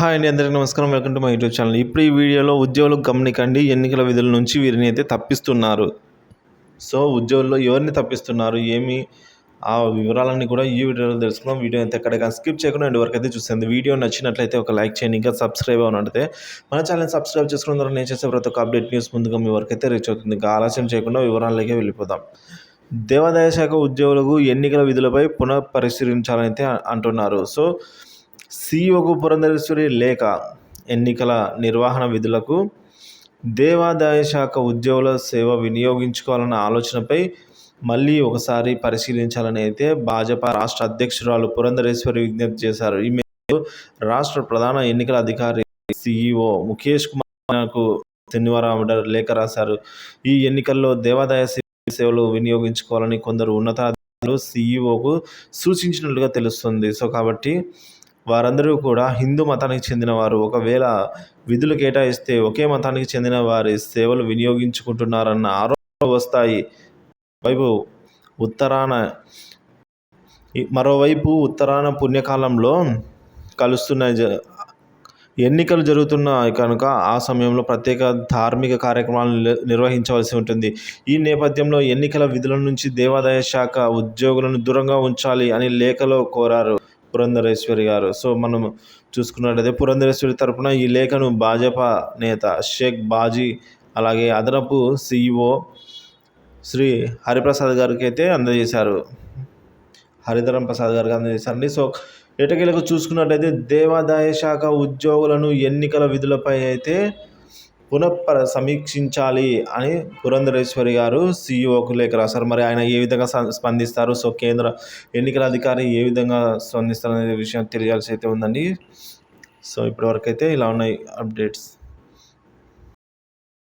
Hi అండి అందరికీ నమస్కారం. Welcome to my YouTube channel. ఇప్పుడు ఈ వీడియోలో ఉద్యోగులు గమనికండి ఎన్నికల విధుల నుంచి వీరిని అయితే తప్పిస్తున్నారు. సో ఉద్యోగుల్లో ఎవరిని తప్పిస్తున్నారు ఏమి? ఆ వివరాలన్నీ కూడా ఈ వీడియోలో తెలుసుకున్నాం వీడియో అయితే ఎక్కడికి స్కిప్ చేయకుండా ఎండ్ వరకు అయితే చూస్తుంది వీడియో నచ్చినట్లయితే ఒక లైక్ చేయండి ఇంకా సబ్స్క్రైబ్ అవునంటే మన ఛానల్ సబ్స్క్రైబ్ చేసుకున్న ద్వారా నేను చేసే ప్రతి ఒక్క అప్డేట్ న్యూస్ ముందుగా మీ వరకు అయితే రీచ్ అవుతుంది. ఇంకా ఆలస్యం చేయకుండా వివరాలకే వెళ్ళిపోదాం. దేవాదాయ శాఖ ఉద్యోగులకు ఎన్నికల విధులపై పునః పరిశీలించాలని అయితే అంటున్నారు. సో సీఓకు పురంధరేశ్వరి లేఖ ఎన్నికల నిర్వహణ విధులకు దేవాదాయ శాఖ ఉద్యోగుల సేవ వినియోగించుకోవాలన్న ఆలోచనపై మళ్ళీ ఒకసారి పరిశీలించాలని అయితే భాజపా రాష్ట్ర అధ్యక్షురాలు పురంధరేశ్వరి విజ్ఞప్తి చేశారు. ఈ మేరకు రాష్ట్ర ప్రధాన ఎన్నికల అధికారి సీఈఓ ముఖేష్ కుమార్కు శనివారం లేఖ రాశారు. ఈ ఎన్నికల్లో దేవాదాయ సేవలు వినియోగించుకోవాలని కొందరు ఉన్నతాధికారులు సీఈఓకు సూచించినట్లుగా తెలుస్తుంది. సో కాబట్టి వారందరూ కూడా హిందూ మతానికి చెందినవారు. ఒకవేళ విధులు కేటాయిస్తే ఒకే మతానికి చెందిన వారి సేవలు వినియోగించుకుంటున్నారన్న ఆరోపణలు వస్తాయి. వైపు ఉత్తరాన మరోవైపు ఉత్తరాన పుణ్యకాలంలో కలుస్తున్న ఎన్నికలు జరుగుతున్నాయి కనుక ఆ సమయంలో ప్రత్యేక ధార్మిక కార్యక్రమాలను నిర్వహించవలసి ఉంటుంది. ఈ నేపథ్యంలో ఎన్నికల విధుల నుంచి దేవాదాయ శాఖ ఉద్యోగులను దూరంగా ఉంచాలి అని లేఖలో కోరారు. పురంధరేశ్వరి గారు. సో మనం చూసుకున్నట్లయితే పురంధరేశ్వరి తరపున ఈ లేఖను భాజపా నేత షేక్ బాజీ అలాగే అదనపు సిఇఓ శ్రీ హరిప్రసాద్ గారికి అయితే అందజేశారు. హరిధరం ప్రసాద్ గారికి అందజేశారండి. సో ఎటకేలకు చూసుకున్నట్లయితే దేవాదాయ శాఖ ఉద్యోగులను ఎన్నికల విధులపై అయితే పునఃపర సమీక్షించాలి అని పురంధరేశ్వరి గారు సీఈఓకు లేఖ రాశారు. మరి ఆయన ఏ విధంగా స్పందిస్తారు? సో కేంద్ర ఎన్నికల అధికారి ఏ విధంగా స్పందిస్తారు అనే విషయం తెలియాల్సి అయితే ఉందండి. సో ఇప్పటివరకు అయితే ఇలా ఉన్నాయి అప్డేట్స్.